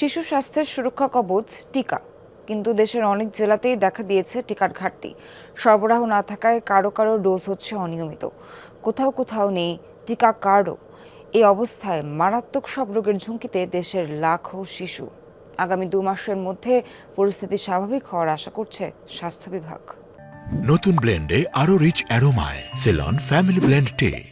শিশু স্বাস্থ্যের সুরক্ষা কবচ, টিকা। কিন্তু দেশের অনেক জেলাতেই দেখা দিয়েছে টিকার ঘাটতি। সরবরাহ না থাকায় কারও কারও ডোজ হচ্ছে অনিয়মিত। কোথাও কোথাও নেই টিকা কার্ডও। এই অবস্থায় মারাত্মক সব রোগের ঝুঁকিতে দেশের লাখো শিশু। আগামী দু মাসের মধ্যে পরিস্থিতি স্বাভাবিক হওয়ার আশা করছে স্বাস্থ্য বিভাগ। নতুন ব্লেন্ডে আরও রিচ অ্যারোমায়। সেলন ফ্যামিলি ব্লেন্ড টে।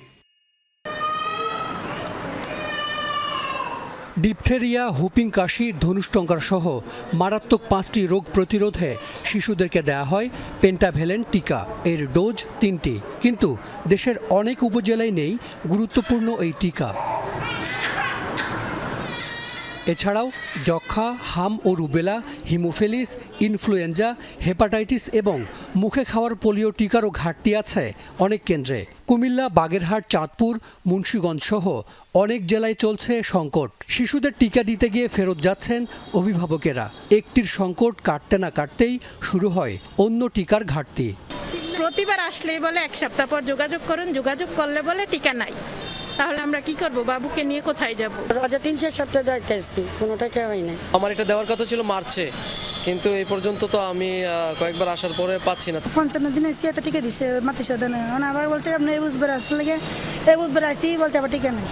ডিপথেরিয়া, হুপিং কাশি ধনুষ্টঙ্কার সহ মারাত্মক পাঁচটি রোগ প্রতিরোধে শিশুদেরকে দেয়া হয় পেন্টাভেলেন টিকা। এর ডোজ তিনটি। কিন্তু দেশের অনেক উপজেলায় নেই গুরুত্বপূর্ণ এই টিকা। এছাড়াও যক্ষা হাম ও রুবেলা, হিমোফিলিস, ইনফ্লুয়েঞ্জা, হেপাটাইটিস এবং মুখে খাওয়ার পোলিও টিকারও ঘাটতি আছে অনেক কেন্দ্রে। কুমিল্লা, বাগেরহাট, চাঁদপুর, মুন্সীগঞ্জ সহ অনেক জেলায় চলছে সংকট। শিশুদের টিকা দিতে গিয়ে ফেরত যাচ্ছেন অভিভাবকেরা। একটির সংকট কাটতে না কাটতেই শুরু হয় অন্য টিকার ঘাটতি। প্রতিবার আসলেই বলে, এক সপ্তাহ পর যোগাযোগ করুন, যোগাযোগ করলে বলে টিকা নাই। তাহলে আমরা কি করব? বাবুকে নিয়ে কোথায় যাব? রাজা তিন চার সপ্তাহ দেখাইছি কোনোটা কেউই নাই। আমার এটা দেওয়ার কথা ছিল মার্চে কিন্তু এই পর্যন্ত তো আমি কয়েকবার আসার পরে পাচ্ছি না। পঞ্চান্ন দিনে এসে এত টিকা দিছে মাতৃ সদনে আবার বলছে আপনি এই বুঝবার আসলে লেগে এই বুঝবার আসি বলছে আবার টিকা নেই।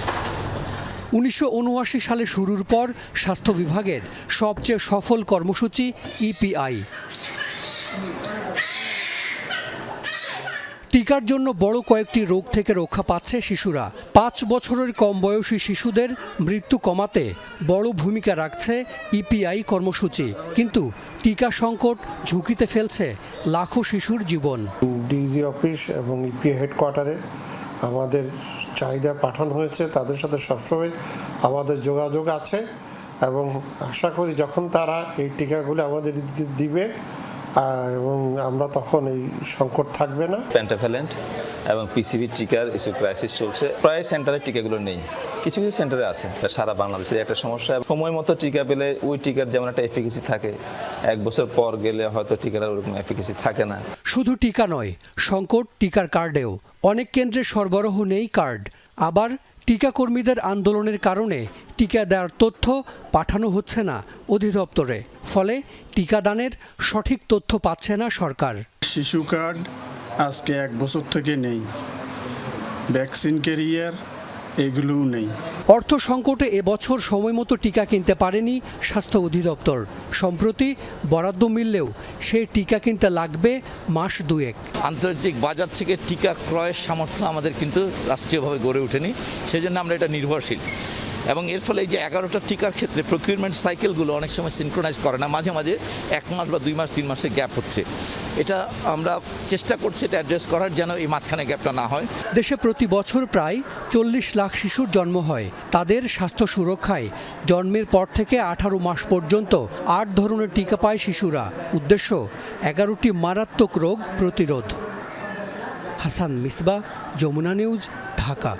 উনিশশো উনআশি সালে শুরুর পর স্বাস্থ্য বিভাগের সবচেয়ে সফল কর্মসূচি ইপিআই। টিকার জন্য বড় কয়েকটি রোগ থেকে রক্ষা পাচ্ছে শিশুরা। পাঁচ বছরের কম বয়সী শিশুদের মৃত্যু কমাতে বড় ভূমিকা রাখছে ইপিআই কর্মসূচি। কিন্তু টিকা সংকট ঝুঁকিতে ফেলছে লাখো শিশুর জীবন। ডিজি অফিস এবং ইপি হেডকোয়ার্টারে আমাদের চাহিদা পাঠানো হয়েছে, তাদের সাথে সবসময় আমাদের যোগাযোগ আছে এবং আশা করি যখন তারা এই টিকাগুলি আমাদের দিবে এবং আমরা তখন এই সংকট থাকবে না। প্যান্টাভ্যালেন্ট এবং পিসিবি টিকার ইস্যু ক্রাইসিস চলছে। প্রায় সেন্টারে টিকাগুলো নেই। কিছু কিছু সেন্টারে আছে এটা সারা বাংলাদেশের একটা সমস্যা। সময় মতো টিকা পেলে ওই টিকার যেমন একটা এফিকেসি থাকে এক বছর পর গেলে হয়তো টিকার ওরকম এফিকেসি থাকে না। শুধু টিকা নয় সংকট টিকার কার্ডেও অনেক কেন্দ্রে সরবরাহ নেই কার্ড আবার টিকাকর্মীদের আন্দোলনের কারণে টিকা দেওয়ার তথ্য পাঠানো হচ্ছে না অধিদপ্তরে। ফলে টিকাদানের সঠিক তথ্য পাচ্ছে না সরকার। শিশু কার্ড আজকে এক বছর থেকে নেই। ভ্যাকসিন ক্যারিয়ার এগুলোও নেই। অর্থ সংকটে এবছর সময়মতো টিকা কিনতে পারেনি স্বাস্থ্য অধিদপ্তর। সম্প্রতি বরাদ্দ মিললেও সে টিকা কিনতে লাগবে মাস দুয়েক। আন্তর্জাতিক বাজার থেকে টিকা ক্রয়ের সামর্থ্য আমাদের কিন্তু রাষ্ট্রীয়ভাবে গড়ে ওঠেনি। সেই জন্য আমরা এটা নির্ভরশীল। এবং এর ফলে এই যে এগারোটা টিকার ক্ষেত্রে প্রকিউরমেন্ট সাইকেলগুলো অনেক সময় সিনক্রোনাইজ করে না, মাঝে মাঝে এক মাস বা দুই মাস, তিন মাসের গ্যাপ হচ্ছে। এটা আমরা চেষ্টা করছি এটা অ্যাড্রেস করার যেন এই মাঝখানে গ্যাপটা না হয়। দেশে প্রতি বছর প্রায় চল্লিশ লাখ শিশুর জন্ম হয়। তাদের স্বাস্থ্য সুরক্ষায় জন্মের পর থেকে আঠারো মাস পর্যন্ত আট ধরনের টিকা পায় শিশুরা। উদ্দেশ্য, এগারোটি মারাত্মক রোগ প্রতিরোধ। হাসান মিসবা, যমুনা নিউজ, ঢাকা।